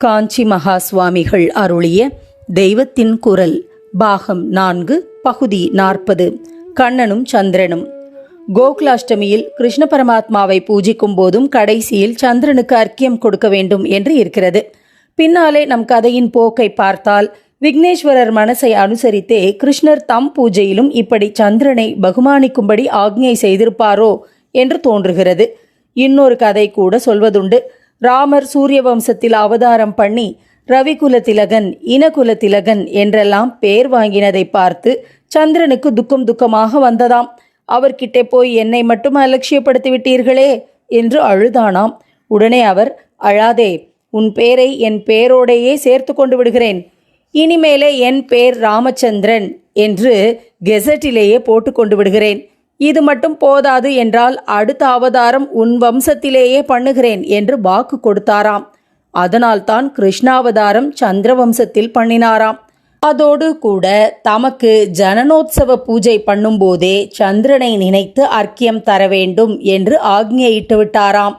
காஞ்சி மகா சுவாமிகள் அருளிய தெய்வத்தின் குரல் பாகம் நான்கு பகுதி நாற்பது கண்ணனும் சந்திரனும். கோகுலாஷ்டமியில் கிருஷ்ண பரமாத்மாவை பூஜிக்கும் போதும் கடைசியில் சந்திரனுக்கு அர்க்கியம் கொடுக்க வேண்டும் என்று இருக்கிறது. பின்னாலே நம் கதையின் போக்கை பார்த்தால் விக்னேஸ்வரர் மனசை அனுசரித்தே கிருஷ்ணர் தம் பூஜையிலும் இப்படி சந்திரனை பகுமானிக்கும்படி ஆக்ஞை செய்திருப்பாரோ என்று தோன்றுகிறது. இன்னொரு கதை கூட சொல்வதுண்டு. ராமர் சூரிய வம்சத்தில் அவதாரம் பண்ணி ரவிகுல திலகன் இனகுல திலகன் என்றெல்லாம் பேர் வாங்கினதை பார்த்து சந்திரனுக்கு துக்கம் துக்கமாக வந்ததாம். அவர்கிட்டே போய் என்னை மட்டும் அலட்சியப்படுத்தி விட்டீர்களே என்று அழுதானாம். உடனே அவர் அழாதே உன் பேரை என் பேரோடையே சேர்த்து கொண்டு விடுகிறேன். இனிமேலே என் பேர் ராமச்சந்திரன் என்று கெசட்டிலேயே போட்டு கொண்டு விடுகிறேன். இது மட்டும் போதாது என்றால் அடுத்த அவதாரம் உன் வம்சத்திலேயே பண்ணுகிறேன் என்று வாக்கு கொடுத்தாராம். அதனால்தான் கிருஷ்ணாவதாரம் சந்திர வம்சத்தில் பண்ணினாராம். அதோடு கூட தமக்கு ஜனனோத்சவ பூஜை பண்ணும்போதே சந்திரனை நினைத்து அர்க்கியம் தர வேண்டும் என்று ஆக்ஞையிட்டு விட்டாராம்.